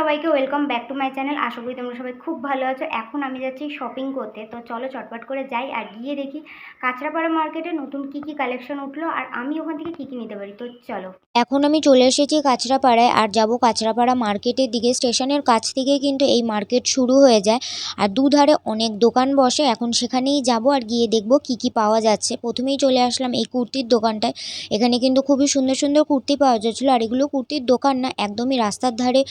সবাইকে welcome back to my channel. আশা করি তোমরা সবাই খুব ভালো আছো। এখন আমি যাচ্ছি শপিং করতে। তো চলো চটপট করে যাই আর গিয়ে দেখি কাঁচরাপাড়া মার্কেটে নতুন কি কি কালেকশন উঠল আর আমি ওখান থেকে কি কি নিতে পারি। তো চলো। এখন আমি চলে এসেছি কাঁচরাপাড়ায় আর যাব কাঁচরাপাড়া মার্কেটের দিকে। স্টেশনের কাছ থেকে কিন্তু এই মার্কেট শুরু হয়ে যায়। আর দুধারে অনেক দোকান বসে। এখন সেখানেই যাব আর গিয়ে দেখব কি কি পাওয়া যাচ্ছে। প্রথমেই চলে আসলাম এই কুর্তির দোকানটায়। এখানে কিন্তু খুবই সুন্দর সুন্দর কুর্তি পাওয়া যাচ্ছিল। আর এগুলো কুর্তির দোকান না, একদমই রাস্তার ধারে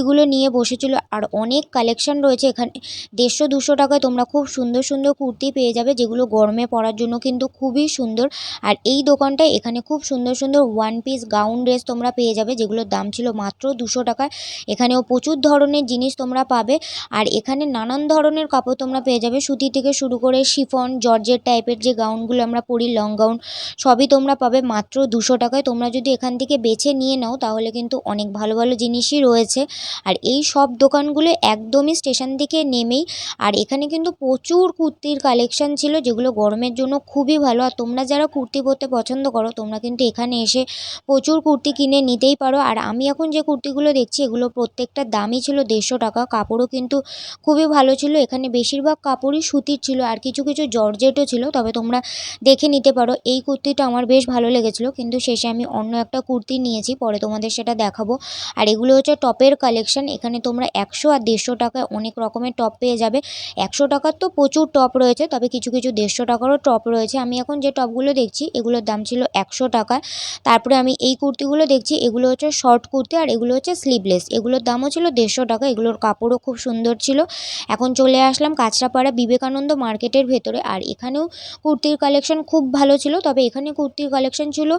কুর্তিগুলো নিয়ে বসেছিল। আর অনেক কালেকশন রয়েছে এখানে। দেড়শো, দুশো টাকায় তোমরা খুব সুন্দর সুন্দর কুর্তি পেয়ে যাবে, যেগুলো গরমে পরার জন্য কিন্তু খুবই সুন্দর। আর এই দোকানটায় এখানে খুব সুন্দর সুন্দর ওয়ান পিস গাউন ড্রেস তোমরা পেয়ে যাবে, যেগুলোর দাম ছিল মাত্র দুশো টাকায়। এখানেও প্রচুর ধরনের জিনিস তোমরা পাবে। আর এখানে নানান ধরনের কাপড় তোমরা পেয়ে যাবে। সুতি থেকে শুরু করে শিফন জর্জের টাইপের যে গাউনগুলো আমরা পরি লং গাউন সবই তোমরা পাবে মাত্র দুশো টাকায়। তোমরা যদি এখান থেকে বেছে নিয়ে নাও, তাহলে কিন্তু অনেক ভালো ভালো জিনিসই রয়েছে। আর এই সব দোকানগুলো একদমই স্টেশন থেকে নেমেই, আর এখানে কিন্তু প্রচুর কুর্তির কালেকশান ছিল যেগুলো গরমের জন্য খুবই ভালো। আর তোমরা যারা কুর্তি পরতে পছন্দ করো, তোমরা কিন্তু এখানে এসে প্রচুর কুর্তি কিনে নিতেই পারো। আর আমি এখন যে কুর্তিগুলো দেখছি, এগুলো প্রত্যেকটা দামই ছিল দেড়শো টাকা, কাপড়ও কিন্তু খুবই ভালো ছিল। এখানে বেশিরভাগ কাপড়ই সুতির ছিল আর কিছু কিছু জর্জেটও ছিল, তবে তোমরা দেখে নিতে পারো। এই কুর্তিটা আমার বেশ ভালো লেগেছিলো, কিন্তু শেষে আমি অন্য একটা কুর্তি নিয়েছি, পরে তোমাদের সেটা দেখাবো। আর এগুলো হচ্ছে টপের কালেকশন এখানে তোমরা একশো আর দেড়শো টাকায় অনেক রকমের টপ পেয়ে যাবে। একশো টাকার তো প্রচুর টপ রয়েছে, তবে কিছু কিছু দেড়শো টাকারও টপ রয়েছে। আমি এখন যে টপগুলো দেখছি, এগুলোর দাম ছিল একশো টাকা তারপরে আমি এই কুর্তিগুলো দেখছি, এগুলো হচ্ছে শর্ট কুর্তি আর এগুলো হচ্ছে স্লিভলেস এগুলোর দামও ছিল দেড়শো টাকা, এগুলোর কাপড়ও খুব সুন্দর ছিল। এখন চলে আসলাম কাঁচরাপাড়া বিবেকানন্দ মার্কেটের ভেতরে। আর এখানেও কুর্তির কালেকশন খুব ভালো ছিল, তবে এখানে কুর্তির কালেকশন ছিল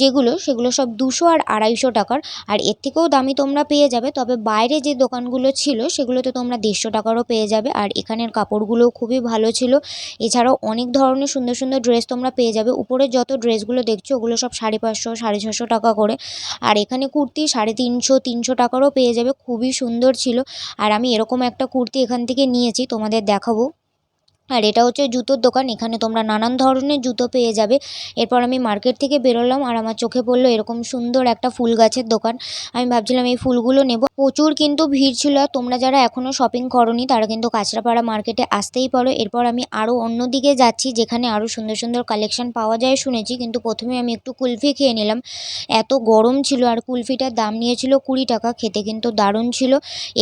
যেগুলো, সেগুলো সব দুশো আর আড়াইশো টাকার। আর এর থেকেও দামি তোমরা পেয়ে যাবে, তবে বাইরে যে দোকানগুলো ছিল, সেগুলোতে তোমরা দেড়শো টাকারও পেয়ে যাবে। আর এখানের কাপড়গুলোও খুবই ভালো ছিল। এছাড়াও অনেক ধরনের সুন্দর সুন্দর ড্রেস তোমরা পেয়ে যাবে। উপরে যত ড্রেসগুলো দেখছ, ওগুলো সব সাড়ে পাঁচশো, সাড়ে ছশো টাকা করে। আর এখানে কুর্তি সাড়ে তিনশো তিনশো টাকারও পেয়ে যাবে। খুবই সুন্দর ছিল। আর আমি এরকম একটা কুর্তি এখান থেকে নিয়েছি, তোমাদের দেখাবো। আর এটা হচ্ছে জুতোর দোকান, এখানে তোমরা নানান ধরনের জুতো পেয়ে যাবে। এরপর আমি মার্কেট থেকে বেরোলাম আর আমার চোখে পড়ল এরকম সুন্দর একটা ফুল গাছের দোকান। আমি ভাবছিলাম এই ফুলগুলো নেব। প্রচুর কিন্তু ভিড় ছিল তোমরা যারা এখনও শপিং করনি, তারা কিন্তু কাঁচরাপাড়া মার্কেটে আসতেই পারো। এরপর আমি আরও অন্যদিকে যাচ্ছি, যেখানে আরও সুন্দর সুন্দর কালেকশন পাওয়া যায় শুনেছি, কিন্তু প্রথমে আমি একটু কুলফি খেয়ে নিলাম। এত গরম ছিল আর কুলফিটার দাম নিয়েছিল কুড়ি টাকা, খেতে কিন্তু দারুণ ছিল।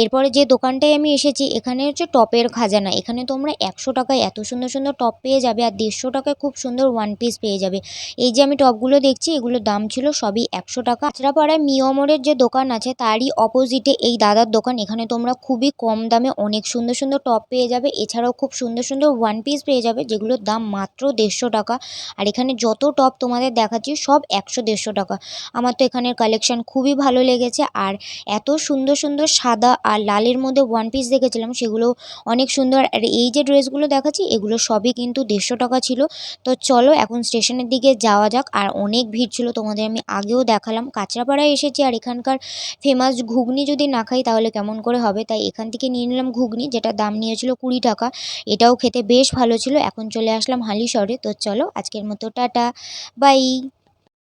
এরপরে যে দোকানটায় আমি এসেছি, এখানে হচ্ছে টপের খাজানা। এখানে তোমরা একশো টাকায় এত সুন্দর সুন্দর টপ পেয়ে যাবে আর দেড়শো টাকায় খুব সুন্দর ওয়ান পিস পেয়ে যাবে। এই যে আমি টপগুলো দেখছি, এগুলোর দাম ছিল সবই একশো টাকা। কাঁচরাপাড়ায় মিয়মরের যে দোকান আছে, তারই অপোজিটে এই দাদার দোকান। এখানে তোমরা খুবই কম দামে অনেক সুন্দর সুন্দর টপ পেয়ে যাবে। এছাড়াও খুব সুন্দর সুন্দর ওয়ান পিস পেয়ে যাবে, যেগুলোর দাম মাত্র দেড়শো টাকা। আর এখানে যত টপ তোমাদের দেখাচ্ছি, সব একশো দেড়শো টাকা। আমার তো এখানের কালেকশন খুবই ভালো লেগেছে। আর এত সুন্দর সুন্দর সাদা আর লালের মধ্যে ওয়ান পিস দেখেছিলাম, সেগুলো অনেক সুন্দর। আর এই যে ড্রেসগুলো দেখাচ্ছি এগুলো সবই কিন্তু দেড়শো টাকা ছিল। তো চলো এখন স্টেশনের দিকে যাওয়া যাক, আর অনেক ভিড় ছিল, তোমাদের আমি আগেও দেখালাম। কাঁচরাপাড়ায় এসেছি, আর এখানকার ফেমাস ঘুগনি যদি না খাই, তাহলে কেমন করে হবে? তাই এখান থেকে নিয়ে নিলাম ঘুগনি, যেটা দাম নিয়েছিল কুড়ি টাকা। এটাও খেতে বেশ ভালো ছিল, এখন চলে আসলাম হালিশহরে। তো চলো আজকের মতো, টাটা, বাই।